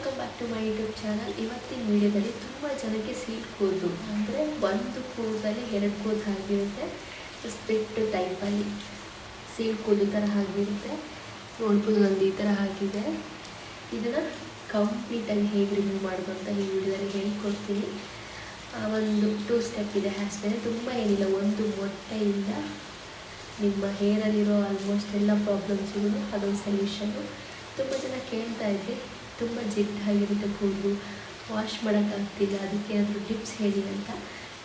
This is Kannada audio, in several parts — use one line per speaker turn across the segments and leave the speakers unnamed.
Welcome back to my YouTube channel ಇವತ್ತಿನ ವಿಡಿಯೋದಲ್ಲಿ ತುಂಬ ಜನಕ್ಕೆ ಸೀಟ್ ಕೂದಲು ಅಂದರೆ ಒಂದು ಕೂದಲಲ್ಲಿ ಎರಡು ಕೂದಲು ಆಗಿರುತ್ತೆ ಸ್ಪ್ಲಿಟ್ ಟೈಪಲ್ಲಿ ಸೀಟ್ ಕೂದಲು ಥರ ಆಗಿರುತ್ತೆ ನೋಡ್ಬೋದು ಒಂದು ಈ ಥರ ಆಗಿದೆ ಇದನ್ನು ಕಂಪ್ಲೀಟಾಗಿ ಹೇಗೆ ರಿಮೂವ್ ಮಾಡೋದು ಅಂತ ಈ ವಿಡಿಯೋದಲ್ಲಿ ಹೇಳ್ಕೊಡ್ತೀನಿ. ಒಂದು ಟೂ ಸ್ಟೆಪ್ ಇದೆ ಅಷ್ಟೇ ತುಂಬ ಏನಿಲ್ಲ, ಒಂದು ಮೊಟ್ಟೆಯಿಂದ ನಿಮ್ಮ ಹೇರಲ್ಲಿರೋ ಆಲ್ಮೋಸ್ಟ್ ಎಲ್ಲ ಪ್ರಾಬ್ಲಮ್ಸ್ಗೂ ಅದೊಂದು ಸೊಲ್ಯೂಷನ್ನು ತುಂಬ ಜನ ಕೇಳ್ತಾ ಇದ್ದೆ ತುಂಬ ಜಿಡ್ಡಾಗಿರುತ್ತೆ ಕೂದಲು. ವಾಶ್ ಮಾಡೋಕ್ಕಾಗ್ತಿಲ್ಲ ಅದಕ್ಕೆ ಏನಾದರೂ ಟಿಪ್ಸ್ ಹೇಳಿ ಅಂತ.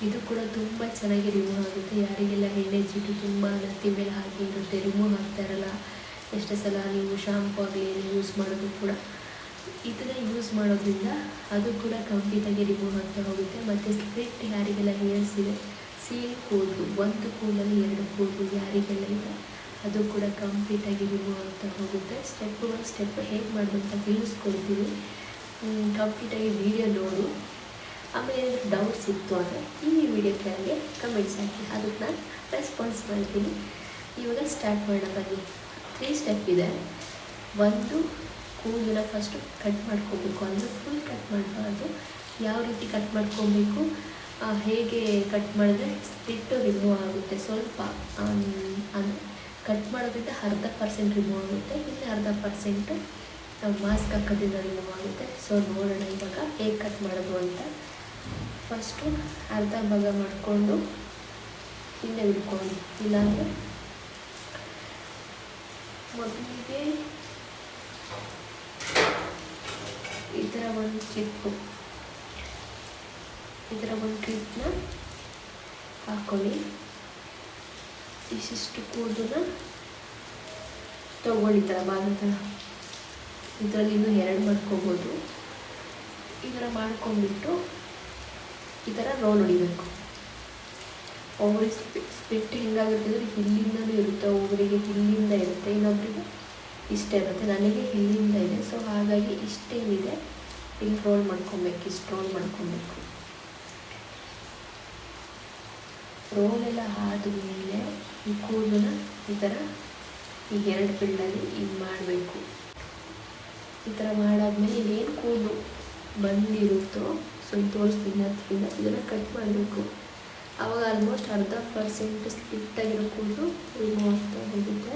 ಇದು ಕೂಡ ತುಂಬ ಚೆನ್ನಾಗಿ ರಿಮೂವ್ ಆಗುತ್ತೆ. ಯಾರಿಗೆಲ್ಲ ಎಣ್ಣೆ ಜಿಡ್ಡು ತುಂಬ ನತ್ತಿ ಮೇಲೆ ಹಾಕಿ ಇರುತ್ತೆ ರಿಮೂವ್ ಆಗ್ತಾ ಇರಲ್ಲ. ಎಷ್ಟೋ ಸಲ ನೀವು ಶಾಂಪು ಆಗಲಿ ಯೂಸ್ ಮಾಡೋದು ಕೂಡ. ಇದನ್ನ ಯೂಸ್ ಮಾಡೋದ್ರಿಂದ ಅದು ಕೂಡ ಕಂಪ್ಲೀಟಾಗಿ ರಿಮೂವ್ ಆಗ್ತಾ ಹೋಗುತ್ತೆ. ಮತ್ತು ಸ್ಪ್ಲಿಟ್ ಯಾರಿಗೆಲ್ಲ ಹೇರ್ಸ್ ಇದೆ ಸೀಲ್ ಕೂದಲು, ಒಂದು ಕೂದಲು ಎರಡು ಕೂದಲು ಯಾರಿಗೆಲ್ಲ ಇದೆ ಅದು ಕೂಡ ಕಂಪ್ಲೀಟಾಗಿ ರಿಮೂವ್ ಆಗ್ತಾ ಹೋಗುತ್ತೆ. ಸ್ಟೆಪ್ ಬೈ ಸ್ಟೆಪ್ ಹೇಗೆ ಮಾಡೋದು ತಿಳಿಸ್ಕೊಡ್ತೀನಿ. ಕಂಪ್ಲೀಟಾಗಿ ವಿಡಿಯೋ ನೋಡು. ಆಮೇಲೆ ಏನಾದರೂ ಡೌಟ್ಸ್ ಇತ್ತು ಅಂದರೆ ಈ ವಿಡಿಯೋ ಕೆಳಗೆ ಕಮೆಂಟ್ಸ್ ಹಾಕಿ. ಅದಕ್ಕೆ ನಾನು ರೆಸ್ಪಾನ್ಸ್ ಮಾಡ್ತೀನಿ. ಇವಾಗ ಸ್ಟಾರ್ಟ್ ಮಾಡೋಣ, ಬನ್ನಿ. ತ್ರೀ ಸ್ಟೆಪ್ ಇದೆ. ಒಂದು ಕೂದಲನ್ನ ಫಸ್ಟು ಕಟ್ ಮಾಡ್ಕೊಬೇಕು. ಅಂದರೆ ಫುಲ್ ಕಟ್ ಮಾಡಬಾರ್ದು. ಯಾವ ರೀತಿ ಕಟ್ ಮಾಡ್ಕೊಬೇಕು? ಹೇಗೆ ಕಟ್ ಮಾಡಿದ್ರೆ ಸ್ಪ್ಲಿಟ್ಟು ರಿಮೂವ್ ಆಗುತ್ತೆ. ಸ್ವಲ್ಪ ಅಂದರೆ ಕಟ್ ಮಾಡೋದ್ರಿಂದ ಅರ್ಧ ಪರ್ಸೆಂಟ್ ರಿಮೂವ್ ಆಗುತ್ತೆ. ಇಲ್ಲಿ ಅರ್ಧ ಪರ್ಸೆಂಟು ನಾವು ಮಾಸ್ಕ್ ಹಾಕೋದ್ರಿಂದ ರಿಮೂವ್ ಆಗುತ್ತೆ. ಸೊ ನೋಡೋಣ ಇವಾಗ ಹೇಗೆ ಕಟ್ ಮಾಡೋದು ಅಂತ. ಫಸ್ಟು ಅರ್ಧ ಭಾಗ ಮಾಡಿಕೊಂಡು ಹಿಂದೆ ಹಿಡ್ಕೊಂಡು. ಇಲ್ಲಾಂದರೆ ಮೊದಲಿಗೆ ಈ ಥರ ಒಂದು ಚಿಪ್ಪು. ಈ ಥರ ಒಂದು ಕ್ಲಿಪ್ನ ಹಾಕ್ಕೊಳ್ಳಿ ಇಷ್ಟಿಷ್ಟು ಕೂದಲ ತೊಗೊಳ್ಳಿ ಥರ ಇದರಲ್ಲಿ ಇನ್ನೂ ಎರಡು ಮಾಡ್ಕೋಬೋದು. ಈ ಥರ ಮಾಡ್ಕೊಂಡ್ಬಿಟ್ಟು ಈ ಥರ ರೋಲ್ ಹೊಡಿಬೇಕು. ಒಬ್ಬರಿಗೆ ಸ್ಪಿಟ್ ಹೆಂಗಾಗುತ್ತೆ ಅಂದರೆ ಇಲ್ಲಿಂದನೂ ಇರುತ್ತೆ ಒಬ್ಬರಿಗೆ ಇಲ್ಲಿಂದ ಇರುತ್ತೆ ಇನ್ನೊಬ್ಬರಿಗೆ ಇಷ್ಟೇ ಇರುತ್ತೆ, ನನಗೆ ಇಲ್ಲಿಂದ ಇದೆ ಸೊ ಹಾಗಾಗಿ ಇಷ್ಟೇನಿದೆ. ಇಲ್ಲಿ ರೋಲ್ ಮಾಡ್ಕೊಬೇಕು, ಇಷ್ಟು ರೋಲ್ ಮಾಡ್ಕೊಬೇಕು. ರೋಲ್ ಎಲ್ಲ ಆದಮೇಲೆ ಈ ಕೂದಲನ್ನ ಈ ಥರ ಈ ಎರಡು ಪಿಳ್ಳಲ್ಲಿ ಹಿಂಗೆ ಮಾಡಬೇಕು. ಈ ಥರ ಮಾಡಾದ್ಮೇಲೆ ಏನು ಕೂದಲು ಬಂದಿರುತ್ತೋ ಸ್ವಲ್ಪ ತೋರಿಸ್ತೀನಿ ಹತ್ತಿರಿಂದ ಇದನ್ನು ಕಟ್ ಮಾಡಬೇಕು. ಆವಾಗ ಆಲ್ಮೋಸ್ಟ್ ಅರ್ಧ ಪರ್ಸೆಂಟ್ ಸ್ಲಿಟ್ ಆಗಿರೋ ಕೂದಲು ರಿಮೂವ್ ಆಗ್ತಾ ಹೋಗುತ್ತೆ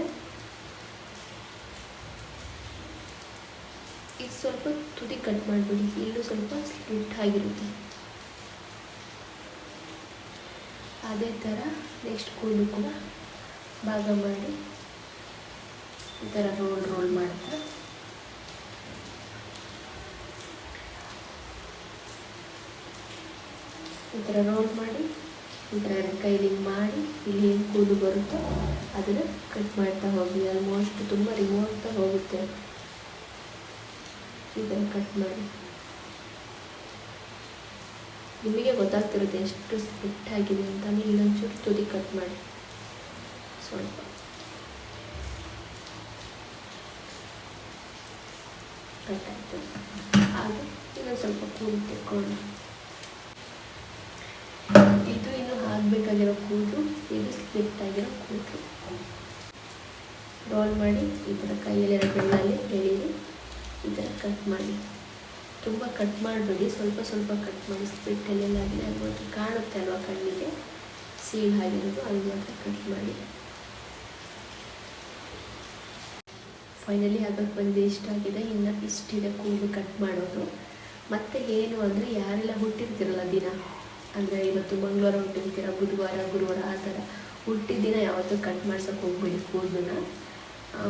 ಇದು ಸ್ವಲ್ಪ ತುದಿ ಕಟ್ ಮಾಡಿಬಿಡಿ. ಇಲ್ಲೂ ಸ್ವಲ್ಪ ಸ್ಲಿಟ್ ಆಗಿರುತ್ತೆ. ಅದೇ ಥರ ನೆಕ್ಸ್ಟ್ ಕೂದಲು ಕೂಡ ಭಾಗ ಮಾಡಿ. ಈ ಥರ ರೋಲ್ ರೋಲ್ ಮಾಡ್ತಾ. ಈ ಥರ ರೋಲ್ ಮಾಡಿ, ಈ ಥರ ಕೈಲಿ ಮಾಡಿ, ಇಲ್ಲಿ ಏನು ಕೂದು ಬರುತ್ತೋ ಅದನ್ನು ಕಟ್ ಮಾಡ್ತಾ ಹೋಗಿ. ಆಲ್ಮೋಸ್ಟ್ ತುಂಬ ರಿಮೂವ್ ಆಗ್ತಾ ಹೋಗುತ್ತೆ. ಈ ಥರ ಕಟ್ ಮಾಡಿ. ನಿಮಗೆ ಗೊತ್ತಾಗ್ತಿರುತ್ತೆ ಎಷ್ಟು ಸ್ಪಿಟ್ ಆಗಿದೆ ಅಂತ. ಇನ್ನೊಂಚೂರು ತುದಿ ಕಟ್ ಮಾಡಿ. ಸ್ವಲ್ಪ ಕಟ್ ಆಯಿತು ಹಾಗೆ ಇನ್ನೊಂದು ಸ್ವಲ್ಪ ತೆಕ್ಕೊಳ್ಳಿ ಇದು ಇನ್ನು ಹಾಕಬೇಕಾಗಿರೋ ಕೂದಲು, ಇದು ಸ್ಲಿಟ್ ಆಗಿರೋ ಕೂದಲು. ರೋಲ್ ಮಾಡಿ, ಈ ಥರ ಕೈಯಲ್ಲಿರೋ ಬೆಳ್ಳಲ್ಲಿ ಎಳೀರಿ ಈ ಥರ ಕಟ್ ಮಾಡಿ. ತುಂಬ ಕಟ್ ಮಾಡಬೇಡಿ, ಸ್ವಲ್ಪ ಸ್ವಲ್ಪ ಕಟ್ ಮಾಡಿ ಸ್ಪಿಟ್ಟಲ್ಲೆಲ್ಲ ಆಗಿದೆ ಅದು ಮಾತ್ರ ಕಾಣುತ್ತೆ ಅಲ್ವಾ ಕಣ್ಣಿಗೆ? ಸೀಲ್ ಆಗಿರೋದು ಅದು ಮಾತ್ರ ಕಟ್ ಮಾಡಿ. ಫೈನಲಿ ಹಬ್ಬಕ್ಕೆ ಬಂದು ಇಷ್ಟಾಗಿದೆ ಇನ್ನು ಇಷ್ಟಿದೆ ಕೂದಲು ಕಟ್ ಮಾಡೋದು. ಮತ್ತು ಏನು ಅಂದರೆ ಯಾರೆಲ್ಲ ಹುಟ್ಟಿರ್ತಿರಲ್ಲ ದಿನ? ಅಂದರೆ ಇವತ್ತು ಮಂಗಳವಾರ ಹುಟ್ಟಿರ್ತೀರ, ಬುಧವಾರ, ಗುರುವಾರ, ಆ ಥರ. ಹುಟ್ಟಿದ ದಿನ ಯಾವತ್ತೂ ಕಟ್ ಮಾಡ್ಸೋಕೆ ಹೋಗ್ಬೇಡಿ ಕೂದಲನ್ನ.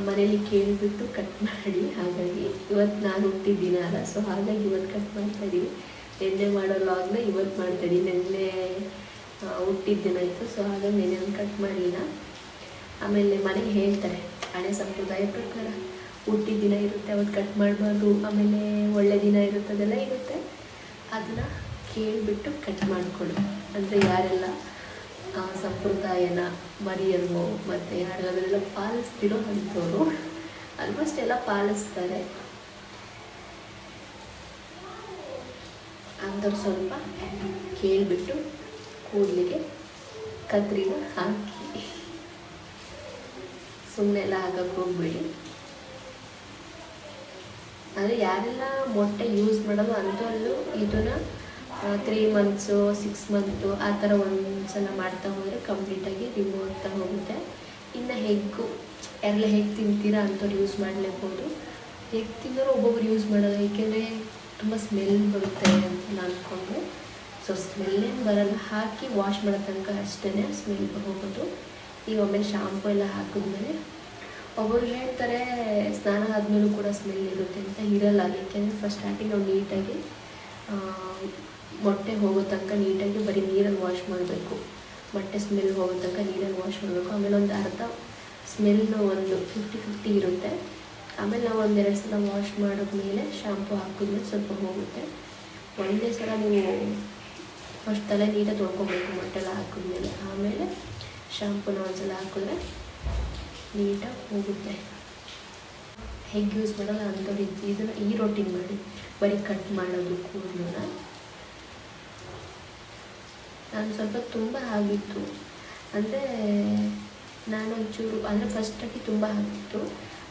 ಮನೇಲಿ ಕೇಳಿಬಿಟ್ಟು ಕಟ್ ಮಾಡಿ, ಹಾಗಾಗಿ ಇವತ್ತು ನಾನು ಹುಟ್ಟಿದ ದಿನ ಅಲ್ಲ. ಸೊ ಹಾಗಾಗಿ ಇವತ್ತು ಕಟ್ ಮಾಡ್ತಾ ನೆನ್ನೆ ಮಾಡೋಲ್ಲ ಆಗಲೇ ಇವತ್ತು ಮಾಡ್ತಾ ನೆನ್ನೆ ಹುಟ್ಟಿದ ದಿನ ಇತ್ತು. ಸೊ ಹಾಗಾಗಿ ನಿನ್ನೆ ಕಟ್ ಮಾಡಲಿಲ್ಲ ಆಮೇಲೆ ಮನೆಗೆ ಹೇಳ್ತಾರೆ ಹಳೆ ಸಂಪ್ರದಾಯ ಪ್ರಕಾರ. ಹುಟ್ಟಿದ ದಿನ ಇರುತ್ತೆ ಅವತ್ತು ಕಟ್ ಮಾಡಬಾರ್ದು, ಆಮೇಲೆ ಒಳ್ಳೆ ದಿನ ಇರುತ್ತೆ, ಅದೆಲ್ಲ ಇರುತ್ತೆ. ಅದನ್ನು ಕೇಳಿಬಿಟ್ಟು ಕಟ್ ಮಾಡಿಕೊಳ್ಳಿ. ಅಂದರೆ ಯಾರೆಲ್ಲ ಸಂಪ್ರದಾಯನ ಮರಿಯಲ್ವೋ, ಮತ್ತು ಯಾರೆಲ್ಲ ಅದನ್ನೆಲ್ಲ ಪಾಲಿಸ್ತಿರೋ ಅಂಥವ್ರು ಆಲ್ಮೋಸ್ಟ್ ಎಲ್ಲ ಪಾಲಿಸ್ತಾರೆ. ಅಂಥವ್ರು ಸ್ವಲ್ಪ ಕೇಳಿಬಿಟ್ಟು ಕೂದಲಿಗೆ ಕತ್ರಿನ ಹಾಕಿ. ಸುಮ್ಮನೆ ಎಲ್ಲ ಹಾಕಕ್ಕೆ ಹೋಗ್ಬೇಡಿ. ಅಂದರೆ ಯಾರೆಲ್ಲ ಮೊಟ್ಟೆ ಯೂಸ್ ಮಾಡೋದು ಅಂಥಲ್ಲೂ ಇದನ್ನು ತ್ರೀ ಮಂತ್ಸು ಸಿಕ್ಸ್ ಮಂತು ಆ ಥರ ಒಂದು ಸಲ ಮಾಡ್ತಾ ಹೋದರೆ ಕಂಪ್ಲೀಟಾಗಿ ರಿಮೂವ್ ಆಗ್ತಾ ಹೋಗುತ್ತೆ. ಇನ್ನು ಹೆಗ್ಗು, ಯಾರೆಲ್ಲ ಹೆಗ್ ತಿಂತೀರಾ ಅಂಥವ್ರು ಯೂಸ್ ಮಾಡಲೇಬೋದು. ಹೆಗ್ ತಿನ್ನೋರು ಒಬ್ಬೊಬ್ರು ಯೂಸ್ ಮಾಡೋದು ಏಕೆಂದರೆ ತುಂಬ ಸ್ಮೆಲ್ ಬರುತ್ತೆ ಅಂತ ನಾನು ಅಂದ್ಕೊಂಡೆ ಸೊ ಸ್ಮೆಲ್ಲೇನು ಬರಲ್ಲ, ಹಾಕಿ ವಾಶ್ ಮಾಡೋ ತನಕ ಅಷ್ಟೇ ಸ್ಮೆಲ್ ಹೋಗೋದು. ಈಗ ಒಮ್ಮೆ ಶಾಂಪು ಎಲ್ಲ ಹಾಕಿದ್ಮೇಲೆ ಒಬ್ಬರು ಹೇಳ್ತಾರೆ, ಸ್ನಾನ ಆದಮೇಲೂ ಕೂಡ ಸ್ಮೆಲ್ ಇರುತ್ತೆ ಅಂತ ಇರಲ್ಲ. ಯಾಕೆಂದರೆ ಫಸ್ಟ್ ಸ್ಟಾರ್ಟಿಂಗ್ ನಾವು ನೀಟಾಗಿ ಮೊಟ್ಟೆ ಹೋಗೋ ತನಕ ನೀಟಾಗಿ ಬರೀ ನೀರಲ್ಲಿ ವಾಶ್ ಮಾಡಬೇಕು. ಮೊಟ್ಟೆ ಸ್ಮೆಲ್ ಹೋಗೋ ತನಕ ನೀರಲ್ಲಿ ವಾಶ್ ಮಾಡಬೇಕು. ಆಮೇಲೆ ಒಂದು ಅರ್ಧ ಸ್ಮೆಲ್ ಒಂದು ಫಿಫ್ಟಿ ಫಿಫ್ಟಿ ಇರುತ್ತೆ. ಆಮೇಲೆ ನಾವು ಒಂದೆರಡು ಸಲ ವಾಶ್ ಮಾಡಿದ್ಮೇಲೆ ಶಾಂಪು ಹಾಕಿದ್ಮೇಲೆ ಸ್ವಲ್ಪ ಹೋಗುತ್ತೆ. ಒಂದೇ ಸಲ ನೀವು ಫಸ್ಟ್ ತಲೆ ನೀಟಾಗಿ ತೊಳ್ಕೊಬೇಕು ಮೊಟ್ಟೆಲ್ಲ ಹಾಕಿದ್ಮೇಲೆ. ಆಮೇಲೆ ಶಾಂಪುನ ಒಂದ್ಸಲ ಹಾಕಿದ್ರೆ ನೀಟಾಗಿ ಹೋಗುತ್ತೆ. ಹೆಗ್ ಯೂಸ್ ಮಾಡಲ್ಲ ಅಂಥವ್ರು ಇದು ಇದನ್ನು ಈ ರೊಟ್ಟಿನ ಮಾಡಿ ಬರೀ ಕಟ್ ಮಾಡೋದು ಕೂದಲನ್ನ ನಾನು ಸ್ವಲ್ಪ ತುಂಬ ಆಗಿತ್ತು. ಅಂದರೆ ನಾನು ಒಂಚೂರು ಅಂದರೆ ಫಸ್ಟಾಗಿ ತುಂಬ ಆಗಿತ್ತು.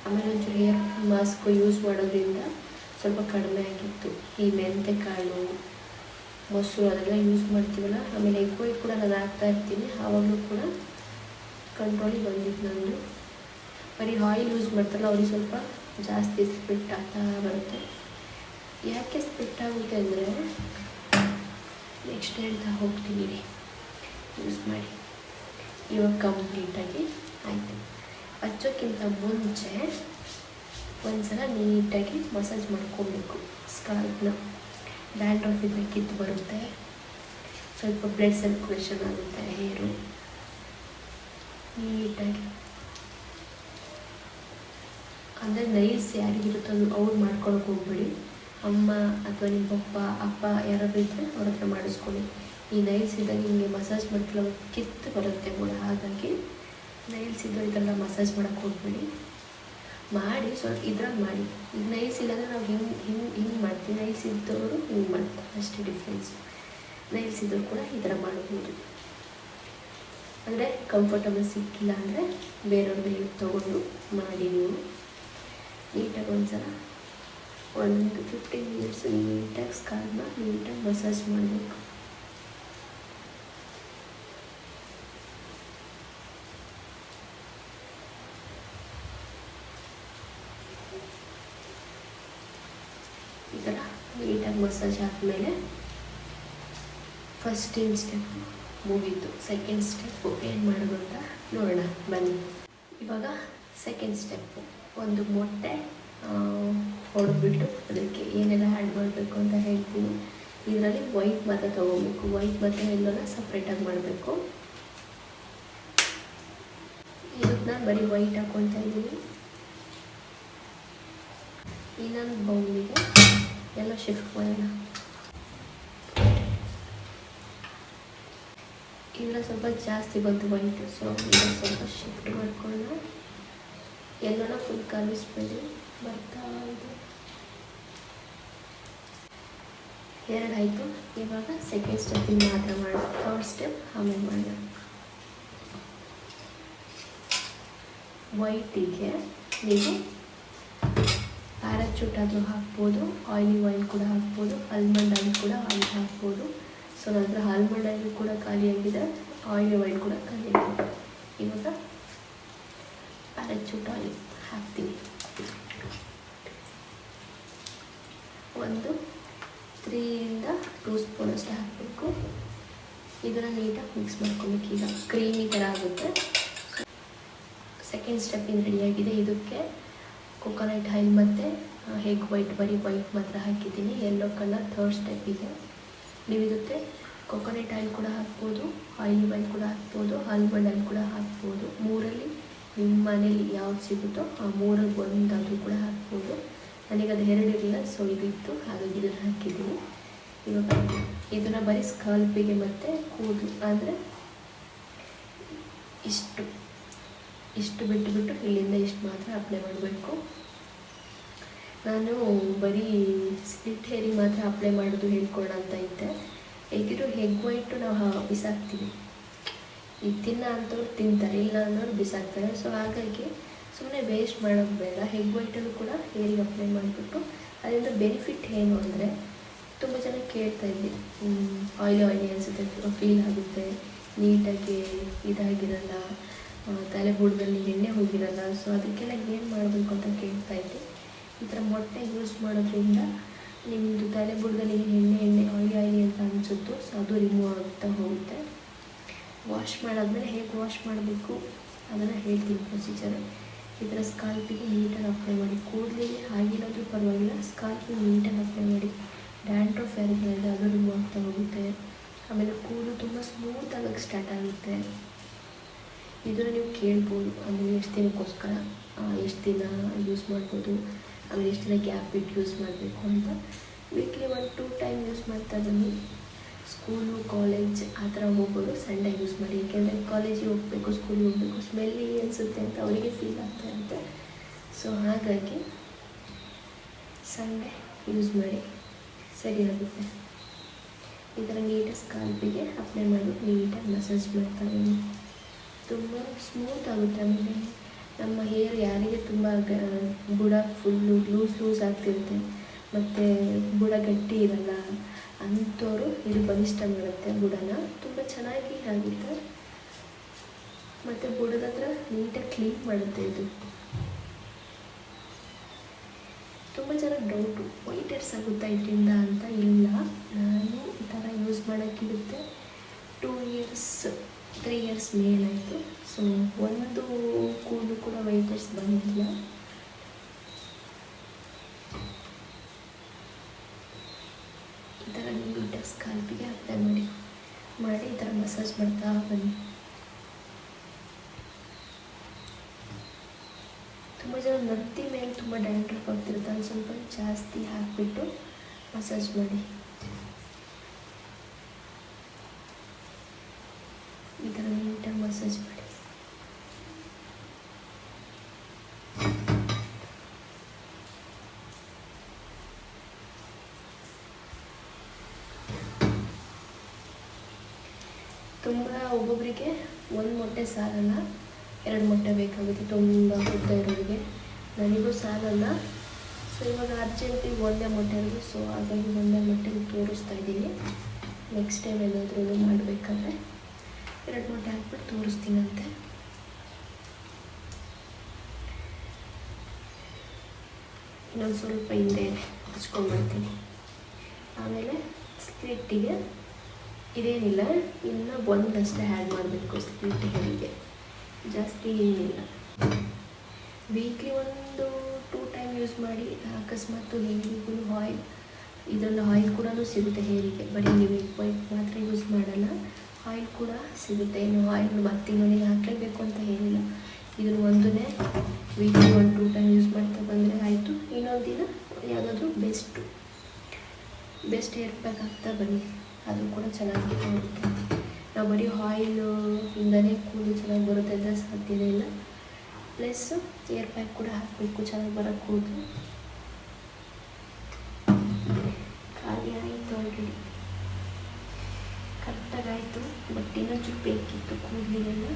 ಆಮೇಲೆ ಒಂಚೂರು ಹೇರ್ ಮಾಸ್ಕ್ ಯೂಸ್ ಮಾಡೋದ್ರಿಂದ ಸ್ವಲ್ಪ ಕಡಿಮೆ ಆಗಿತ್ತು. ಈ ಮೆಂತೆ ಕಾಳು ಮೊಸರು ಅದೆಲ್ಲ ಯೂಸ್ ಮಾಡ್ತೀವಲ್ಲ, ಆಮೇಲೆ ಎಗ್ ಕೂಡ ನಾನು ಹಾಕ್ತಾ ಇರ್ತೀನಿ. ಆವಾಗಲೂ ಕೂಡ ಕಂಟ್ರೋಲಿಗೆ ಬಂದಿತ್ತು ನಂದು. ಬರೀ ಆಯಿಲ್ ಯೂಸ್ ಮಾಡ್ತಾರಲ್ಲ, ಅವ್ರಿಗೆ ಸ್ವಲ್ಪ ಜಾಸ್ತಿ ಸ್ಪಿಟ್ ಆಗ್ತಾ ಬರುತ್ತೆ. ಯಾಕೆ ಸ್ಪಿಟ್ ಆಗುತ್ತೆ ಅಂದರೆ ನೆಕ್ಸ್ಟ್ ಹೇಳ್ತಾ ಹೋಗ್ತೀನಿ. ಯೂಸ್ ಮಾಡಿ. ಇವಾಗ ಕಂಪ್ಲೀಟಾಗಿ ಆಯಿತು. ಹಚ್ಚೋಕ್ಕಿಂತ ಮುಂಚೆ ಒಂದ್ಸಲ ನೀಟಾಗಿ ಮಸಾಜ್ ಮಾಡ್ಕೊಬೇಕು ಸ್ಕಾಲ್ಪ್ನ ಡ್ಯಾಂಡ್ರಫ್ ಇದ್ದರೆ ಕಿತ್ತು ಬರುತ್ತೆ. ಸ್ವಲ್ಪ ಬ್ಲಡ್ ಸರ್ಕ್ಯುಲೇಷನ್ ಆಗುತ್ತೆ ಹೇರು ನೀಟಾಗಿ. ಅಂದರೆ ನೈಲ್ಸ್ ಯಾರಿಗಿರುತ್ತೋ ಅವ್ರು ಮಾಡ್ಕೊಳಕ್ಕೆ ಹೋಗ್ಬೇಡಿ. ಅಮ್ಮ ಅಥವಾ ನಿಮ್ಮ ಪಪ್ಪ, ಅಪ್ಪ ಯಾರಾದ್ರೂ ಇದ್ದರೆ ಅವ್ರ ಹತ್ರ ಮಾಡಿಸ್ಕೊಳ್ಳಿ. ಈ ನೈಲ್ಸ್ ಇದ್ದಾಗ ನಿಮಗೆ ಮಸಾಜ್ ಮಾಡ್ಕೊಳ್ಳೋ ಕಿತ್ತು ಬರುತ್ತೆ ಕೂಡ. ಹಾಗಾಗಿ ನೈಲ್ಸ್ ಇದ್ದವ್ರು ಇದೆಲ್ಲ ಮಸಾಜ್ ಮಾಡೋಕ್ಕೆ ಹೋಗ್ಬೇಡಿ. ಮಾಡಿ ಸ್ವಲ್ಪ ಇದ್ರಾಗ ಮಾಡಿ. ಈಗ ನೈಲ್ಸ್ ಇಲ್ಲಾಂದ್ರೆ ನಾವು ಹಿಂಗೆ ಹಿಂಗೆ ಹಿಂಗೆ ಮಾಡ್ತೀವಿ? ನೈಲ್ಸ್ ಇದ್ದವರು ಹಿಂಗೆ ಮಾಡ್ತಾರೆ. ಅಷ್ಟೇ ಡಿಫ್ರೆನ್ಸ್ ನೈಲ್ಸ್ ಇದ್ದರೂ ಕೂಡ ಈ ಥರ ಮಾಡ್ಬೋದು. ಅಂದರೆ ಕಂಫರ್ಟಬಲ್ ಸಿಕ್ಕಿಲ್ಲ ಅಂದರೆ ಬೇರೆಯವ್ರದ್ದು ತೊಗೊಂಡು ಮಾಡಿ ನೀವು. ನೀಟಾಗಿ ಒಂದ್ಸಲ ಒಂದು ಫಿಫ್ಟೀನ್ ಮಿನಿಟ್ಸ್ ನೀಟಾಗಿ ಸ್ಕಾಲ್ನ ನೀಟಾಗಿ ಮಸಾಜ್ ಮಾಡಬೇಕು. ಈ ಥರ ನೀಟಾಗಿ ಮಸಾಜ್ ಆದಮೇಲೆ ಫಸ್ಟ್ ಟೀಮ್ ಸ್ಟೆಪ್ ಮುಗೀತು. ಸೆಕೆಂಡ್ ಸ್ಟೆಪ್ಪು ಏನು ಮಾಡೋದು ಅಂತ ನೋಡೋಣ. ಬನ್ನಿ. ಇವಾಗ ಸೆಕೆಂಡ್ ಸ್ಟೆಪ್ಪು ಒಂದು ಮೊಟ್ಟೆ ಹೊಡೆದ್ಬಿಟ್ಟು ಅದಕ್ಕೆ ಏನೆಲ್ಲ ಆ್ಯಡ್ ಮಾಡಬೇಕು ಅಂತ ಹೇಳ್ತೀನಿ. ಇದರಲ್ಲಿ ವೈಟ್ ಮಾತ್ರ ತೊಗೋಬೇಕು. ವೈಟ್ ಮತ್ತು ಎಲ್ಲೋನ ಸಪ್ರೇಟಾಗಿ ಮಾಡಬೇಕು. ಇದಕ್ಕೆ ನಾನು ಬರೀ ವೈಟ್ ಹಾಕ್ಕೊಳ್ತಾ ಇದ್ದೀನಿ. ಇನ್ನೊಂದು ಬೌಲಿಗೆ ಎಲ್ಲ ಶಿಫ್ಟ್ ಮಾಡೋಣ. ಇದರ ಸ್ವಲ್ಪ ಜಾಸ್ತಿ ಬಂತು ವೈಟ್ ಸೊ ಇದನ್ನು ಸ್ವಲ್ಪ ಶಿಫ್ಟ್ ಮಾಡ್ಕೊಂಡು ಎಲ್ಲನ ಫುಲ್ ಕಲಿಸ್ಬೇಡಿ ಬರ್ತಾ ಇದೆ. ಎರಡು ಆಯಿತು. ಇವಾಗ ಸೆಕೆಂಡ್ ಸ್ಟೆಪ್ಪಿಂಗ್ ಮಾತ್ರ ಮಾಡೋಣ. ಥರ್ಡ್ ಸ್ಟೆಪ್ ಆಮೇಲೆ ಮಾಡೋಣ. ವೈಟಿಗೆ ನೀವು ಪ್ಯಾರಾಚೂಟ್ ಆದರೂ ಹಾಕ್ಬೋದು ಆಯಿಲಿ ಆಯಿಲ್ ಕೂಡ ಹಾಕ್ಬೋದು ಆಲ್ಮಂಡ್ ಆಯಿಲ್ ಕೂಡ ಆಯಿಲ್ ಹಾಕ್ಬೋದು. ಸೊ ನಂತರ ಆಲ್ಮಂಡ್ ಆಯಿಲ್ ಕೂಡ ಖಾಲಿಯಾಗಿದೆ ಆಯಿಲ್ ಆಯಿಲ್ ಕೂಡ ಖಾಲಿಯಾಗಿದೆ. ಇವಾಗ ಆಯಿಲ್ ಹಾಕ್ತೀನಿ ಒಂದು, ತ್ರೀಯಿಂದ ಟೂ ಸ್ಪೂನ್ ಅಷ್ಟೇ ಹಾಕಬೇಕು. ಇದನ್ನು ನೀಟಾಗಿ ಮಿಕ್ಸ್ ಮಾಡ್ಕೊಬೇಕು. ಈಗ ಕ್ರೀಮಿ ಥರ ಆಗುತ್ತೆ. ಸೆಕೆಂಡ್ ಸ್ಟೆಪ್ ಇನ್ನು ರೆಡಿಯಾಗಿದೆ ಇದಕ್ಕೆ ಕೊಕೊನಟ್ ಆಯಿಲ್ ಮತ್ತು ಹೇಗ್ ವೈಟ್ ಬರೀ ವೈಟ್ ಮಾತ್ರ ಹಾಕಿದ್ದೀನಿ. ಯೆಲ್ಲೋ ಕಲರ್ ಥರ್ಡ್ ಸ್ಟೆಪ್ ಇದೆ. ನೀವು ಇದಕ್ಕೆ ಕೊಕೊನಟ್ ಆಯಿಲ್ ಕೂಡ ಹಾಕ್ಬೋದು ಆಯಿಲ್ ಆಯಿಲ್ ಕೂಡ ಹಾಕ್ಬೋದು ಆಲ್ಮಂಡ್ ಆಯಿಲ್ ಕೂಡ ಹಾಕ್ಬೋದು. ಮೂರಲ್ಲಿ ನಿಮ್ಮ ಮನೇಲಿ ಯಾವ್ದು ಸಿಗುತ್ತೋ ಆ ಮೂರಲ್ಲಿ ಒಂದಾದರೂ ಕೂಡ ಹಾಕ್ಬೋದು. ನನಗೆ ಅದು ಎರಡು ಇರಲಿಲ್ಲ ಸೊ ಇದಿತ್ತು. ಹಾಗಾಗಿ ಇದನ್ನು ಹಾಕಿದ್ದೀನಿ. ಇವಾಗ ಇದನ್ನು ಬರೀ ಸ್ಕಾಲ್ಪಿಗೆ ಮತ್ತು ಕೂದಲು. ಅಂದರೆ ಇಷ್ಟು. ಇಷ್ಟು ಬಿಟ್ಟು ಬಿಟ್ಟು ಇಲ್ಲಿಂದ ಇಷ್ಟು ಮಾತ್ರ ಅಪ್ಲೈ ಮಾಡಬೇಕು. ನಾನು ಬರೀ ಸ್ಪ್ಲಿಟ್ ಹೇರಿಗೆ ಮಾತ್ರ ಅಪ್ಲೈ ಮಾಡೋದು ಹೇಳ್ಕೊಳ್ಳೋ ಅಂತ ಇದ್ದೆ. ಹೇಗಿರೋ ಹೆಗ್ ವೈಟು ನಾವು ಬಿಸಾಕ್ತೀವಿ. ಈಗ ತಿನ್ನ ಅಂತವ್ರು ತಿಂತಾರೆ, ಇಲ್ಲ ಅನ್ನೋರು ಬಿಸಾಕ್ತಾರೆ. ಸೊ ಹಾಗಾಗಿ ಸುಮ್ಮನೆ ವೇಸ್ಟ್ ಮಾಡೋದು ಬೇಡ. ಹೆಗ್ ವೈಟಲ್ಲೂ ಕೂಡ ಹೇರಿಗೆ ಅಪ್ಲೈ ಮಾಡಿಬಿಟ್ಟು ಅದರಿಂದ ಬೆನಿಫಿಟ್ ಏನು ಅಂದರೆ ತುಂಬ ಜನ ಕೇಳ್ತಾ ಇದ್ವಿ. ಆಯಿಲಿ ಆಯಿಲಿ ಅನಿಸುತ್ತೆ ಫೀಲ್ ಆಗುತ್ತೆ, ನೀಟಾಗಿ ಇದಾಗಿರಲ್ಲ ತಲೆ ಬುಡದಲ್ಲಿ ಎಣ್ಣೆ ಹೋಗಿರಲ್ಲ. ಸೊ ಅದಕ್ಕೆಲ್ಲ ಏನು ಮಾಡಬೇಕು ಅಂತ ಕೇಳ್ತಾ ಇದ್ದೆ ಈ ಥರ ಮೊಟ್ಟೆ ಯೂಸ್ ಮಾಡೋದ್ರಿಂದ ನಿಮ್ಮದು ತಲೆ ಬುಡದಲ್ಲಿ ಎಣ್ಣೆ ಎಣ್ಣೆ ಆಯಿಲಿ ಆಯಿಲಿ ಅಂತ ಅನಿಸುತ್ತೋ ಸೊ ಅದು ರಿಮೂವ್ ಆಗ್ತಾ ಹೋಗುತ್ತೆ. ವಾಶ್ ಮಾಡಾದ್ಮೇಲೆ ಹೇಗೆ ವಾಶ್ ಮಾಡಬೇಕು ಅದನ್ನು ಹೇಳ್ತೀನಿ ಪ್ರೊಸೀಜರ್ ಈ ಥರ ಸ್ಕಾಲ್ಪಿಗೆ ನೀಟಾಗಿ ಅಪ್ಲೈ ಮಾಡಿ. ಕೂದಲಿಗೆ ಆಗಿರೋದ್ರೂ ಪರವಾಗಿಲ್ಲ ಸ್ಕಾಲ್ಪಿಗೆ ನೀಟಾಗಿ ಅಪ್ಲೈ ಮಾಡಿ. ಡ್ಯಾಂಡ್ರಫ್ ಇದೆ ಅದು ರಿಮೂವ್ ಆಗ್ತಾ ಹೋಗುತ್ತೆ. ಆಮೇಲೆ ಕೂದಲು ತುಂಬ ಸ್ಮೂತ್ ಆಗೋಕ್ಕೆ ಸ್ಟಾರ್ಟ್ ಆಗುತ್ತೆ. ಇದನ್ನು ನೀವು ಕೇಳ್ಬೋದು. ಅಂದರೆ ಎಷ್ಟು ದಿನಕ್ಕೋಸ್ಕರ ಎಷ್ಟು ದಿನ ಯೂಸ್ ಮಾಡ್ಬೋದು, ಆಮೇಲೆ ಎಷ್ಟು ದಿನ ಗ್ಯಾಪ್ ಇಟ್ಟು ಯೂಸ್ ಮಾಡಬೇಕು ಅಂತ weekly one two time use ಮಾಡ್ತಾ ಬನ್ನಿ ಸ್ಕೂಲು, ಕಾಲೇಜ್ ಆ ಥರ ಹೋಗೋರು ಸಂಡೇ ಯೂಸ್ ಮಾಡಿ. ಏಕೆಂದರೆ ಕಾಲೇಜಿಗೆ ಹೋಗಬೇಕು, ಸ್ಕೂಲಿಗೆ ಹೋಗಬೇಕು ಸ್ಮೆಲ್ಲಿ ಅನಿಸುತ್ತೆ ಅಂತ ಅವರಿಗೆ ಫೀಲ್ ಆಗ್ತಾ ಇರುತ್ತೆ. ಸೊ ಹಾಗಾಗಿ ಸಂಡೇ ಯೂಸ್ ಮಾಡಿ ಸರಿ ಆಗುತ್ತೆ. ಈ ಥರ ನೀಟಾಗಿ ಸ್ಕಾಲ್ಪಿಗೆ ಅಪ್ಲೈ ಮಾಡಿ ನೀಟಾಗಿ ಮಸಾಜ್ ಮಾಡ್ತಾ ಇದ್ದೀನಿ. ತುಂಬ ಸ್ಮೂತ್ ಆಗುತ್ತೆ. ಆಮೇಲೆ ನಮ್ಮ ಹೇರ್ ಯಾರಿಗೆ ತುಂಬ ಬುಡ ಫುಲ್ಲು ಲೂಸ್ ಲೂಸ್ ಆಗ್ತಿರುತ್ತೆ. ಮತ್ತು ಬುಡ ಗಟ್ಟಿ ಇರಲ್ಲ. ಅಂಥವ್ರು ಇದು ಬಲಿಷ್ಠ ಮಾಡುತ್ತೆ ಬುಡನ ತುಂಬ ಚೆನ್ನಾಗಿ ಆಗುತ್ತೆ ಮತ್ತು ಬುಡದ ಹತ್ರ ನೀಟಾಗಿ ಕ್ಲೀನ್ ಮಾಡುತ್ತೆ ಇದು. ತುಂಬ ಜನ ಡೌಟು ವೈಟ್ ಹೇರ್ಸ್ ಆಗುತ್ತಾ ಇದರಿಂದ ಅಂತ ಇಲ್ಲ. ನಾನು ಈ ಥರ ಯೂಸ್ ಮಾಡೋಕ್ಕಿರುತ್ತೆ ಟೂ ಇಯರ್ಸ್ ತ್ರೀ ಇಯರ್ಸ್ ಮೇಲಾಯಿತು ಸೊ ಒಂದು ಕೂದಲು ಕೂಡ ವೈಟರ್ಸ್ ಬಂದಿಲ್ಲ ಈ ಥರ ನೀಟಾಗಿ ಸ್ಕಾಲ್ಪಿಗೆ ಅಪ್ಲೈ ಮಾಡಿ ಮಾಡಿ ಈ ಥರ ಮಸಾಜ್ ತುಂಬ ಜನ ನತ್ತಿ ಮೇಲೆ ತುಂಬ ಡ್ಯಾಂಡ್ರಫ್ ಆಗ್ತಿರುತ್ತೆ ಅದು ಸ್ವಲ್ಪ ಜಾಸ್ತಿ ಹಾಕಿಬಿಟ್ಟು ಮಸಾಜ್ ಮಾಡಿ ಈ ಥರ ನೀಟಾಗಿ ಮಸಾಜ್ ಮಾಡಿ ತುಂಬ ಒಬ್ಬೊಬ್ಬರಿಗೆ ಒಂದು ಮೊಟ್ಟೆ ಸಾಲಲ್ಲ, ಎರಡು ಮೊಟ್ಟೆ ಬೇಕಾಗುತ್ತೆ, ತುಂಬ ಉದ್ದ ಇರೋರಿಗೆ. ನನಗೂ ಸಾಲಲ್ಲ. ಸೊ ಇವಾಗ ಅರ್ಜೆಂಟಿಗೆ ಒಂದೇ ಮೊಟ್ಟೆ ಇರೋದು. ಸೊ ಹಾಗಾಗಿ ಒಂದೇ ಮೊಟ್ಟೆಗೆ ತೋರಿಸ್ತಾ ಇದ್ದೀನಿ. ನೆಕ್ಸ್ಟ್ ಟೈಮ್ ಏನಾದರೂ ಮಾಡಬೇಕಾದ್ರೆ ಎರಡು ಮೊಟ್ಟೆ ಹಾಕ್ಬಿಟ್ಟು ತೋರಿಸ್ತೀನಂತೆ. ಇನ್ನೊಂದು ಸ್ವಲ್ಪ ಹಿಂದೆ ಹಚ್ಕೊಂಡ್ಬರ್ತೀನಿ ಆಮೇಲೆ ಸ್ಪ್ಲಿಟ್ಟಿಗೆ ಇದೇನಿಲ್ಲ, ಇನ್ನು ಒಂದಷ್ಟೇ ಆ್ಯಡ್ ಮಾಡಬೇಕು ಸ್ವೀಟ್ ಹೇರಿಗೆ ಜಾಸ್ತಿ ಏನಿಲ್ಲ. ವೀಕ್ಲಿ ಒಂದು ಟೂ ಟೈಮ್ ಯೂಸ್ ಮಾಡಿ, ಅಕಸ್ಮಾತ್ ಹೇರಿಗೂ ಆಯಿಲ್ ಇದರಲ್ಲಿ ಆಯಿಲ್ ಕೂಡ ಸಿಗುತ್ತೆ ಹೇರಿಗೆ ಬರೀ ನೀವು ವೈಟ್ ಮಾತ್ರ ಯೂಸ್ ಮಾಡಲ್ಲ ಆಯಿಲ್ ಕೂಡ ಸಿಗುತ್ತೆ. ಇನ್ನು ಆಯಿಲ್ ಮತ್ತೆ ತಿಂಗಳಿಗೆ ಹಾಕಲೇಬೇಕು ಅಂತ ಏನಿಲ್ಲ. ಇದನ್ನ ಒಂದನ್ನೇ weekly one two time use ಮಾಡ್ತಾ ಬಂದರೆ ಆಯಿತು. ಇನ್ನೊಂದು ದಿನ ಯಾವುದಾದ್ರೂ ಬೆಸ್ಟು ಬೆಸ್ಟ್ ಹೇರ್ ಪ್ಯಾಕ್ ಆಗ್ತಾ ಬನ್ನಿ. ಅದು ಕೂಡ ಚೆನ್ನಾಗಿ ಬರುತ್ತೆ ನಾವು ಬರೀ ಆಯಿಲು ಇಂದನೇ ಕೂದಲು ಚೆನ್ನಾಗಿ ಬರುತ್ತೆ ಅಂತ ಸಾಧ್ಯನೇ ಇಲ್ಲ. ಪ್ಲಸ್ ಏರ್ ಪ್ಯಾಕ್ ಕೂಡ ಹಾಕಬೇಕು, ಚೆನ್ನಾಗಿ ಬರೋ ಕೂದಲು ಖಾಲಿ ಆಯಿತು ಆಲ್ರೆಡಿ ಕರೆಕ್ಟಾಗಿ ಆಯಿತು. ಇನ್ನೂ ಇನ್ನೊಂದು ಬೇಕಿತ್ತು ಕೂದಲಿಗೆಲ್ಲ.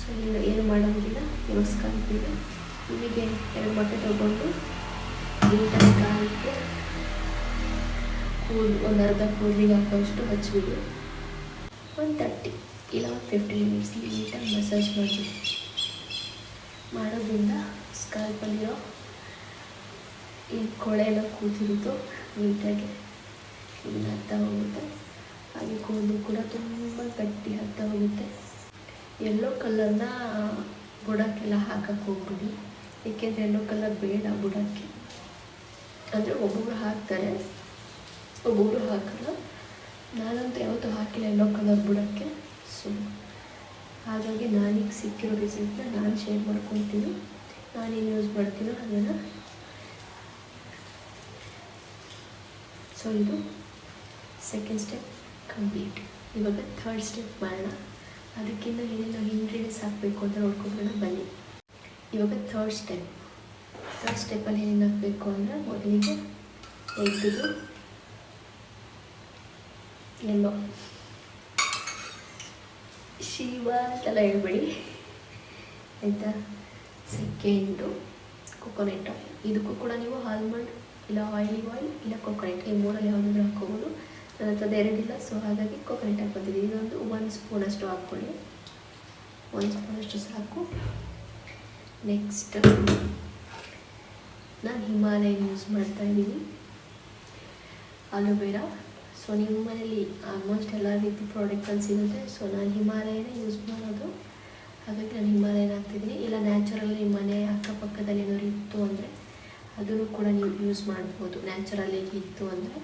ಸೊ ಇಲ್ಲ ಏನು ಇವಾಗ ಸ್ಕಾಲ್ಪಿಗೆ ಇಲ್ಲಿಗೆ ಎರಡು ಬಟ್ಟೆ ತೊಗೊಂಡು ನೀಟಾಗಿ ಕೂದಲು ಒಂದು ಅರ್ಧ ಕೂಲಿಂಗ್ ಹಾಕೋಷ್ಟು ಹಚ್ಚಬೇಕು ಒಂದು ತರ್ಟಿ ಇಲ್ಲ ಒಂದು ಫಿಫ್ಟಿ ಮಿನಿಟ್ಸ್ ನೀಟಾಗಿ ಮಸಾಜ್ ಮಾಡಿ ಮಾಡೋದ್ರಿಂದ ಸ್ಕಾಲ್ಪಲ್ಲಿರೋ ಈ ಕೊಳೆ ಎಲ್ಲ ಕೂತಿರುತ್ತೋ ನೀಟಾಗಿ ಕ್ಲೀನ್ ಆಗ್ತಾ ಹೋಗುತ್ತೆ. ಹಾಗೆ ಕೂದಲು ಕೂಡ ತುಂಬ ಗಟ್ಟಿ ಆಗ್ತಾ ಹೋಗುತ್ತೆ. ಎಲ್ಲೋ ಕಲರ್ನ ಬುಡಕ್ಕೆಲ್ಲ ಹಾಕಕ್ಕೆ ಹೋಗ್ಬಿಡಿ. ಏಕೆಂದರೆ ಎಲ್ಲೋ ಕಲರ್ ಬೇಡ ಬುಡಕ್ಕೆ. ಅಂದರೆ ಒಬ್ಬೊಬ್ರು ಹಾಕ್ತಾರೆ. ಒಬ್ಬೊಬ್ರು ಹಾಕಲ್ಲ. ನಾನಂತೂ ಯಾವತ್ತೂ ಹಾಕಿಲ್ಲ ಎಲ್ಲೋ ಕಲರ್ ಬುಡಕ್ಕೆ. ಸೊ ಹಾಗಾಗಿ ನಾನೀಗ ಸಿಕ್ಕಿರೋ ರಿಸಲ್ಟ್ನ ನಾನು ಶೇರ್ ಮಾಡ್ಕೊತೀನಿ ನಾನೇನು ಯೂಸ್ ಮಾಡ್ತೀನೋ ಅದನ್ನು ಸೊ ಇದು ಸೆಕೆಂಡ್ ಸ್ಟೆಪ್ ಕಂಪ್ಲೀಟ್ ಇವಾಗ ಥರ್ಡ್ ಸ್ಟೆಪ್ ಮಾಡೋಣ. ಅದಕ್ಕಿಂತ ಏನೇನು ಇಂಗ್ರೀಡಿಯೆಂಟ್ಸ್ ಹಾಕಬೇಕು ಅಂತ ನೋಡ್ಕೊಂಡ್ರೆ ಬನ್ನಿ. ಇವಾಗ ಥರ್ಡ್ ಸ್ಟೆಪ್ ಥರ್ಡ್ ಸ್ಟೆಪ್ಪಲ್ಲಿ ಏನೇನು ಹಾಕಬೇಕು ಅಂದರೆ ಮೊದಲಿಗೆ ಎಗ್ದು ಎಲ್ಲೋ ಶಿವ ಅಂತೆಲ್ಲ ಹೇಳ್ಬೇಡಿ ಆಯಿತಾ ಸೆಕೆಂಡು ಕೊಕೊನೆಟ್. ಆಯಿಲ್ ಇದಕ್ಕೂ ಕೂಡ ನೀವು ಆಲ್ಮಂಡ್, ಇಲ್ಲ ಆಯಿಲಿ ಆಯಿಲ್, ಇಲ್ಲ ಕೊಕೊನೆಟ್. ಈ ಮೂರಲ್ಲಿ ಯಾವುದಾದ್ರೂ ಹಾಕ್ಕೋಬೋದು. ನನ್ನ ಹತ್ರ ಎರಡಿಲ್ಲ, ಸೊ ಹಾಗಾಗಿ ಕೊಕೊನೆಟ್ ಹಾಕ್ಕೊತಿದ್ದೀನಿ ಇದೊಂದು ಒಂದು ಸ್ಪೂನಷ್ಟು ಹಾಕ್ಕೊಳ್ಳಿ. ಒಂದು ಸ್ಪೂನಷ್ಟು ಸಾಕು. ನೆಕ್ಸ್ಟ್ ನಾನು ಹಿಮಾಲಯನ್ ಯೂಸ್ ಮಾಡ್ತಾ ಇದ್ದೀನಿ. ಅಲೋವೆರಾ ಸೊ ನಿಮ್ಮ ಮನೇಲಿ ಆಲ್ಮೋಸ್ಟ್ ಎಲ್ಲ ರೀತಿ ಪ್ರಾಡಕ್ಟ್ಗಳು ಸಿಗುತ್ತೆ ಸೊ ನಾನು ಹಿಮಾಲಯನೇ ಯೂಸ್ ಮಾಡೋದು. ಹಾಗಾಗಿ ನಾನು ಹಿಮಾಲಯನ ಹಾಕ್ತಿದ್ದೀನಿ. ಇಲ್ಲ ನ್ಯಾಚುರಲ್ ನಿಮ್ಮ ಮನೆ ಅಕ್ಕಪಕ್ಕದಲ್ಲಿ ಏನಾದ್ರು ಇತ್ತು ಅಂದರೆ ಅದನ್ನು ಕೂಡ ನೀವು ಯೂಸ್ ಮಾಡ್ಬೋದು. ನ್ಯಾಚುರಲ್ ಇತ್ತು ಅಂದರೆ.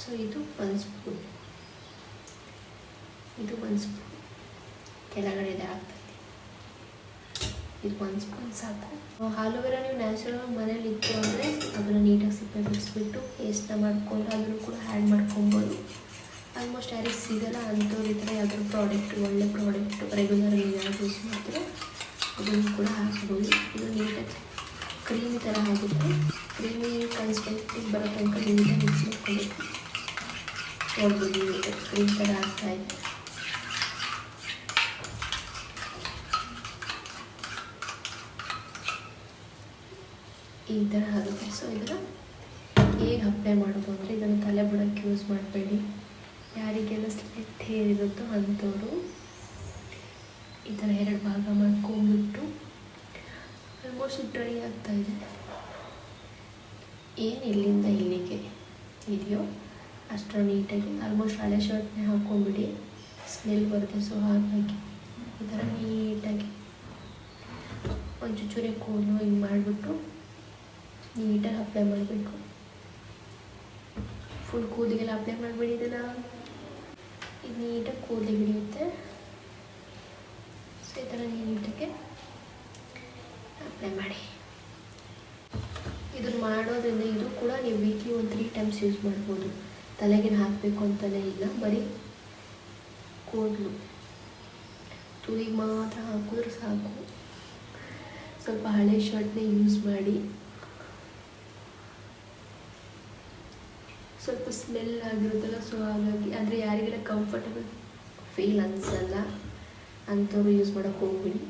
ಸೊ ಇದು ಒಂದು ಸ್ಪೂನ್ ಇದು ಒಂದು ಸ್ಪೂನ್ ಕೆಳಗಡೆ ಇದೆ ಹಾಕ್ತೀನಿ ಇದು ಒಂದು ಸ್ಪೂನ್ ಸಾಕು. ಆಲೂವೆರಾ ನೀವು ನ್ಯಾಚುರಲ್ ಮನೇಲಿ ಇತ್ತು ಅಂದರೆ ಅದನ್ನು ನೀಟಾಗಿ ಸಿಪ್ಪೆ ಬಿಡಿಸ್ಬಿಟ್ಟು ಪೇಸ್ಟ್ನ ಮಾಡ್ಕೊಂಡು ಅದನ್ನು ಕೂಡ ಆ್ಯಡ್ ಮಾಡ್ಕೊಬೋದು. ಆಲ್ಮೋಸ್ಟ್ ಯಾರಿಗೆ ಸಿಗಲ್ಲ ಅಂಥವ್ರು ಈ ಥರ ಪ್ರಾಡಕ್ಟ್ ಒಳ್ಳೆ ಪ್ರಾಡಕ್ಟ್ ರೆಗ್ಯುಲರ್ ಏನಾದರೂ ಯೂಸ್ ಮಾಡ್ತಾರೆ ಅದನ್ನು ಕೂಡ ಹಾಕ್ಬೋದು. ಇದು ನೀಟಾಗಿ ಕ್ರೀಮಿ ಥರ ಆಗುತ್ತೆ. ಕ್ರೀಮಿ ಕನ್ಸಿಸ್ಟೆನ್ಸಿ ಬರೋ ತನಕ ನೀಟಾಗಿ ಮಿಕ್ಸ್ ಮಾಡ್ಕೊಬೇಕು. ನೋಡ್ಬೋದು ನೀಟಾಗಿ ಕ್ರೀಮ್ ಥರ ಆಗ್ತಾ ಈ ಥರ ಆಗುತ್ತೆ ಸೊ ಇದನ್ನು ಹೇಗೆ ಅಪ್ಲೈ ಮಾಡೋದು ಅಂದರೆ ಇದನ್ನು ತಲೆ ಬಿಡೋಕ್ಕೆ ಯೂಸ್ ಮಾಡಬೇಡಿ. ಯಾರಿಗೆಲ್ಲ ಸ್ಲಿಟ್ ಹೇರ್ ಇರುತ್ತೋ ಅಂಥವ್ರು ಈ ಥರ ಎರಡು ಭಾಗ ಮಾಡ್ಕೊಂಡ್ಬಿಟ್ಟು ಆಲ್ಮೋಸ್ಟ್ ಡ್ರೈ ಆಗ್ತಾ ಇದೆ. ಏನು ಇಲ್ಲಿಂದ ಇಲ್ಲಿಗೆ ಇದೆಯೋ ಅಷ್ಟರ ನೀಟಾಗಿ ಆಲ್ಮೋಸ್ಟ್ ಹಳೆ ಶರ್ಟ್ನೇ ಹಾಕ್ಕೊಂಬಿಡಿ ಸ್ಮೆಲ್ ಬರುತ್ತೆ ಸೊ ಹಾಗಾಗಿ ಈ ಥರ ನೀಟಾಗಿ. ಒಂದು ಚೂರು ಕೂದಲು ಹಿಂಗೆ ಮಾಡಿಬಿಟ್ಟು ನೀಟಾಗಿ ಅಪ್ಲೈ ಮಾಡಬೇಕು. ಫುಲ್ ಕೂದಲಿಗೆಲ್ಲ ಅಪ್ಲೈ ಮಾಡಿಬಿಡಿ ಇದನ್ನು. ಇದು ನೀಟಾಗಿ ಕೂದಲು ಹಿಡಿಯುತ್ತೆ. ಸೊ ಈ ಥರ ನೀಟಕ್ಕೆ ಅಪ್ಲೈ ಮಾಡಿ. ಇದನ್ನು ಮಾಡೋದ್ರಿಂದ ಇದು ಕೂಡ ನೀವು ವೀಕ್ಲಿ ಒಂದು ತ್ರೀ ಟೈಮ್ಸ್ ಯೂಸ್ ಮಾಡ್ಬೋದು. ತಲೆಗೆ ಹಾಕಬೇಕು ಅಂತಲೇ ಇಲ್ಲ, ಬರೀ ಕೂದಲು. ತುದಿಗೆ ಮಾತ್ರ ಹಾಕಿದ್ರೆ ಸಾಕು. ಸ್ವಲ್ಪ ಹಳೆ ಶರ್ಟ್ನೇ ಯೂಸ್ ಮಾಡಿ. ಸ್ವಲ್ಪ ಸ್ಮೆಲ್ ಆಗಿರುತ್ತಲ್ಲ ಸೊ ಹಾಗಾಗಿ, ಅಂದರೆ ಯಾರಿಗೆಲ್ಲ ಕಂಫರ್ಟಬಲ್ ಫೀಲ್ ಅನಿಸಲ್ಲ, ಅಂಥವ್ರು ಯೂಸ್ ಮಾಡೋಕ್ಕೆ ಹೋಗ್ಬಿಡಿ.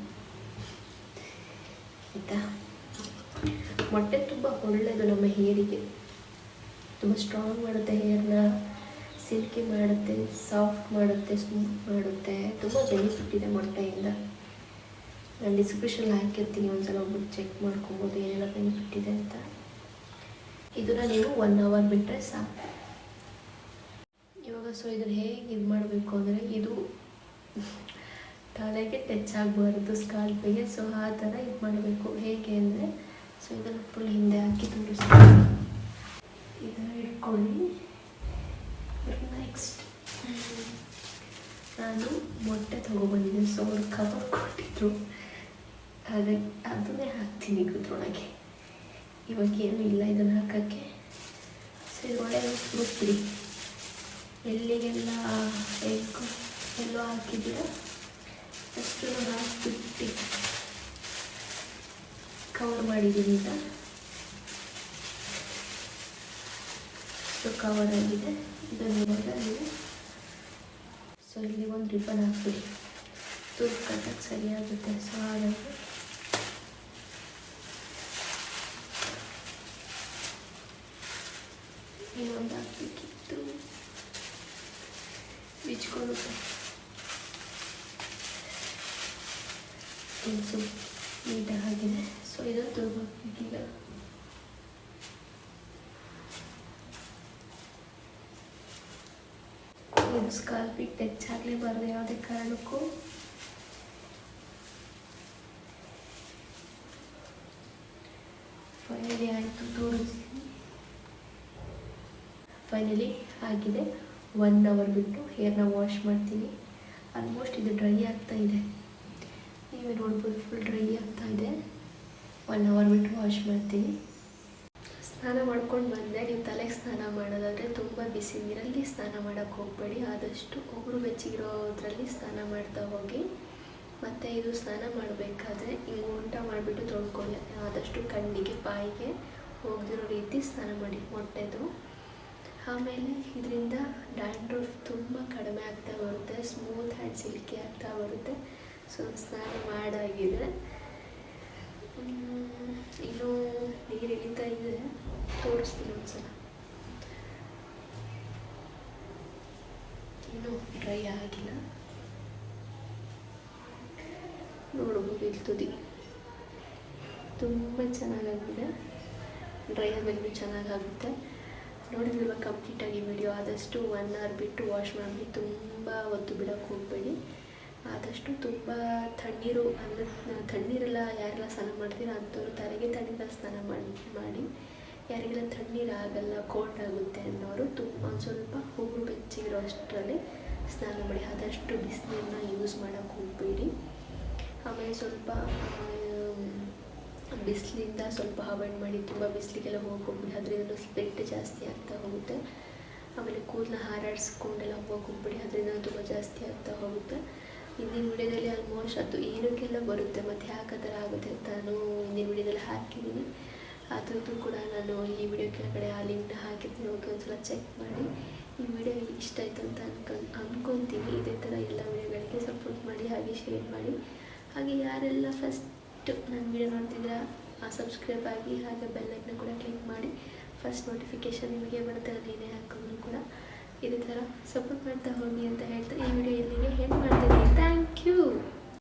ಆಯಿತಾ? ಮೊಟ್ಟೆ ತುಂಬ ಒಳ್ಳೆಯದು ನಮ್ಮ ಹೇರಿಗೆ ತುಂಬ ಸ್ಟ್ರಾಂಗ್ ಮಾಡುತ್ತೆ ಹೇರ್ನ ಸಿಲ್ಕಿ ಮಾಡುತ್ತೆ ಸಾಫ್ಟ್ ಮಾಡುತ್ತೆ ಸ್ಮೂತ್ ಮಾಡುತ್ತೆ. ತುಂಬ ಬೆನಿಫಿಟ್ ಇದೆ ಮೊಟ್ಟೆಯಿಂದ. ನಾನು ಡಿಸ್ಕ್ರಿಪ್ಷನ್ ಹಾಕಿರ್ತೀನಿ, ಒಂದ್ಸಲ ಒಬ್ಬರು ಚೆಕ್ ಮಾಡ್ಕೊಬೋದು ಏನೆಲ್ಲ ಬೆನಿಫಿಟ್ ಇದೆ ಅಂತ. ಇದನ್ನು ನೀವು ಒನ್ ಅವರ್ ಬಿಟ್ಟರೆ ಸಾಕು. ಇವಾಗ ಸೊ ಇದನ್ನು ಹೇಗೆ ಇದು ಮಾಡಬೇಕು ಅಂದರೆ ಇದು ತಲೆಗೆ ಟಚ್ ಆಗಬಾರ್ದು ಸ್ಕಾಲ್ಪಿಗೆ ಸೊ ಆ ಥರ ಇದು ಮಾಡಬೇಕು. ಹೇಗೆ ಅಂದರೆ ಸೊ ಇದನ್ನು ಫುಲ್ ಹಿಂದೆ ಹಾಕಿ ತೋರಿಸ್ತೀನಿ ಇದನ್ನು ಇಟ್ಕೊಳ್ಳಿ. ನೆಕ್ಸ್ಟ್ ನಾನು ಮೊಟ್ಟೆ ತೊಗೊಬಂದಿದ್ದೆ ಸೊ ಅವ್ರು ಕವರ್ ಕೊಟ್ಟಿದ್ರು. ಅದಕ್ಕೆ ಅದನ್ನೇ ಹಾಕ್ತೀನಿ ಕುದ್ರೊಳಗೆ ಇವಾಗ ಏನೂ ಇಲ್ಲ ಇದನ್ನು ಹಾಕೋಕ್ಕೆ. ಸೊ ಒಳ್ಳೆ ಬಿಡಿ ಎಲ್ಲಿಗೆಲ್ಲ ಎಗ್ ಎಲ್ಲೋ ಹಾಕಿದ್ದೀರ? ಅಷ್ಟು ಹಾಕಿಬಿಟ್ಟು ಕವರ್ ಮಾಡಿದ್ದೀನಿ ಈಗ. ಸೊ ಕವರ್ ಆಗಿದೆ. ಇದನ್ನು ಇವಾಗ ಸೊ ಇಲ್ಲಿ ಒಂದು ರಿಬ್ಬನ್ ಹಾಕ್ಬಿಡಿ. ಕಟ್ಟಕ್ಕೆ ಸರಿಯಾಗುತ್ತೆ ಸೊ ಹಾಗಾಗಿ ಇನ್ನೊಂದು ಹಾಕ್ಬೇಕಿತ್ತು ಬಿಚ್ಕೊಳ್ಳುತ್ತೆ ಇದು ನೀಟಾಗಿ ಆಗಿದೆ. ಸೊ ಇದು ತುರ್ಬೇಕೀಗ ಇದು ಸ್ಕಾಲ್ಪಿಗೆ ಟಚ್ ಆಗಲೇಬಾರ್ದು ಯಾವುದೇ ಕಾರಣಕ್ಕೂ ಫೈನಲಿ ಆಯಿತು ತೋರಿಸ್ತೀನಿ ಫೈನಲಿ ಆಗಿದೆ ಒನ್ ಅವರ್ ಬಿಟ್ಟು ಹೇರ್ನ ವಾಶ್ ಮಾಡ್ತೀನಿ. ಆಲ್ಮೋಸ್ಟ್ ಇದು ಡ್ರೈ ಆಗ್ತಾ ಇದೆ. ನೀವೇ ನೋಡ್ಬೋದು ಫುಲ್ ಡ್ರೈ ಆಗ್ತಾ ಇದೆ. ಒನ್ ಅವರ್ ಬಿಟ್ಟು ವಾಶ್ ಮಾಡ್ತೀನಿ. ಸ್ನಾನ ಮಾಡ್ಕೊಂಡು ಬಂದೆ. ನೀವು ತಲೆಗೆ ಸ್ನಾನ ಮಾಡೋದಾದರೆ ತುಂಬ ಬಿಸಿ ನೀರಲ್ಲಿ ಸ್ನಾನ ಮಾಡೋಕ್ಕೆ ಹೋಗಬೇಡಿ. ಆದಷ್ಟು ಒಬ್ಬರು ಬೆಚ್ಚಗಿರೋದ್ರಲ್ಲಿ ಸ್ನಾನ ಮಾಡ್ತಾ ಹೋಗಿ. ಮತ್ತು ಇದು ಸ್ನಾನ ಮಾಡಬೇಕಾದ್ರೆ ಹಿಂಗೆ ಊಟ ಮಾಡಿಬಿಟ್ಟು ತೊಳ್ಕೊಳ್ಳಿ. ಆದಷ್ಟು ಕಣ್ಣಿಗೆ, ಬಾಯಿಗೆ ಹೋಗದಿರೋ ರೀತಿ ಸ್ನಾನ ಮಾಡಿ. ಮೊಟ್ಟೆದು. ಆಮೇಲೆ ಇದರಿಂದ ಡ್ಯಾಂಡ್ರಫ್ ತುಂಬ ಕಡಿಮೆ ಆಗ್ತಾ ಬರುತ್ತೆ ಸ್ಮೂತ್ ಆ್ಯಂಡ್ ಸಿಲ್ಕಿ ಆಗ್ತಾ ಬರುತ್ತೆ. ಸೊ ಸ್ನಾನ ಮಾಡಾಗಿದೆ. ಇನ್ನೂ ನೀರು ಇಳಿತಾ ಇದೆ. ತೋರಿಸ್ತೀನಿ ಒಂದ್ಸಲ. ಇನ್ನೂ ಡ್ರೈ ಆಗಿಲ್ಲ. ನೋಡ್ಬೋದು ಇಲ್ಲಿ ತುದಿ. ತುಂಬ ಚೆನ್ನಾಗಾಗಿದೆ. ಡ್ರೈ ಆದಮೇಲೆ ಚೆನ್ನಾಗಾಗುತ್ತೆ. ನೋಡಿದ್ರಲ್ವ ಕಂಪ್ಲೀಟಾಗಿ ವಿಡಿಯೋ ಆದಷ್ಟು ಒನ್ ಅವರ್ ಬಿಟ್ಟು ವಾಶ್ ಮಾಡಿ ತುಂಬ ಹೊತ್ತು ಬಿಡೋಕ್ಕೆ ಹೋಗಬೇಡಿ. ಆದಷ್ಟು ತುಂಬ ತಣ್ಣೀರು, ಅಂದರೆ ತಣ್ಣೀರೆಲ್ಲ ಯಾರೆಲ್ಲ ಸ್ನಾನ ಮಾಡ್ತೀರಾ ಅಂಥವ್ರು ತಲೆಗೆ ತಣ್ಣೀರ ಸ್ನಾನ ಮಾಡಿ ಮಾಡಿ, ಯಾರಿಗೆಲ್ಲ ತಣ್ಣೀರು ಆಗಲ್ಲ ಕೋಲ್ಡ್ ಆಗುತ್ತೆ ಅನ್ನೋರು ತುಂಬ ಒಂದು ಸ್ವಲ್ಪ ಉಗುರು ಬೆಚ್ಚಿರೋ ಅಷ್ಟರಲ್ಲಿ ಸ್ನಾನ ಮಾಡಿ. ಆದಷ್ಟು ಬಿಸಿನೀರನ್ನ ಯೂಸ್ ಮಾಡೋಕ್ಕೆ ಹೋಗಬೇಡಿ. ಆಮೇಲೆ ಸ್ವಲ್ಪ ಬಿಸಿಲಿಂದ ಸ್ವಲ್ಪ ಅವಾಯ್ಡ್ ಮಾಡಿ ತುಂಬ ಬಿಸಿಲಿಗೆಲ್ಲ ಹೋಗೋಗ್ಬಿಡಿ ಅದರಿಂದ ಸ್ವೆಟ್ ಜಾಸ್ತಿ ಆಗ್ತಾ ಹೋಗುತ್ತೆ. ಆಮೇಲೆ ಕೂದಲ ಹಾರಾಡಿಸ್ಕೊಂಡೆಲ್ಲ ಹೋಗೋಗ್ಬಿಡಿ ಅದರಿಂದ ತುಂಬ ಜಾಸ್ತಿ ಆಗ್ತಾ ಹೋಗುತ್ತೆ. ಹಿಂದಿನ ವಿಡಿಯೋದಲ್ಲಿ ಆಲ್ಮೋಸ್ಟ್ ಅದು ಏನಕ್ಕೆಲ್ಲ ಬರುತ್ತೆ, ಮತ್ತು ಯಾಕೆ ಥರ ಆಗುತ್ತೆ ಅಂತ ನಾನು ಹಿಂದಿನ ವಿಡಿಯೋದಲ್ಲಿ ಹಾಕಿದ್ದೀನಿ. ಅದರದ್ದು ಕೂಡ ನಾನು ಈ ವಿಡಿಯೋ ಕೆಳಗಡೆ ಆ ಲಿಂಕ್ನ ಹಾಕಿರ್ತೀನಿ. ಹೋಗಿ ಒಂದ್ಸಲ ಚೆಕ್ ಮಾಡಿ. ಈ ವಿಡಿಯೋ ಇಷ್ಟ ಆಯಿತು ಅಂತ ಅನ್ಕೊಂಡು ಅಂದ್ಕೊತೀನಿ ಇದೇ ಥರ ಎಲ್ಲ ವಿಡಿಯೋಗಳಿಗೆ ಸಪೋರ್ಟ್ ಮಾಡಿ, ಹಾಗೆ ಶೇರ್ ಮಾಡಿ. ಹಾಗೆ ಯಾರೆಲ್ಲ ಫಸ್ಟ್ ನನ್ನ ವಿಡಿಯೋ ಆ ಸಬ್ಸ್ಕ್ರೈಬ್ ಆಗಿ ಹಾಗೆ ಬೆಲ್ಲೈಕ್ನ ಕೂಡ ಕ್ಲಿಕ್ ಮಾಡಿ. ಫಸ್ಟ್ ನೋಟಿಫಿಕೇಷನ್ ನಿಮಗೆ ಬರುತ್ತೆ ಅದು ಏನೇ ಕೂಡ. ಇದೇ ಥರ ಸಪೋರ್ಟ್ ಮಾಡ್ತಾ ಹೋಗಿ ಅಂತ ಹೇಳ್ತಾ ಈ ವಿಡಿಯೋ ಇಲ್ಲಿಗೆ ಹೆಂಗೆ ಮಾಡ್ತೀನಿ. Thank you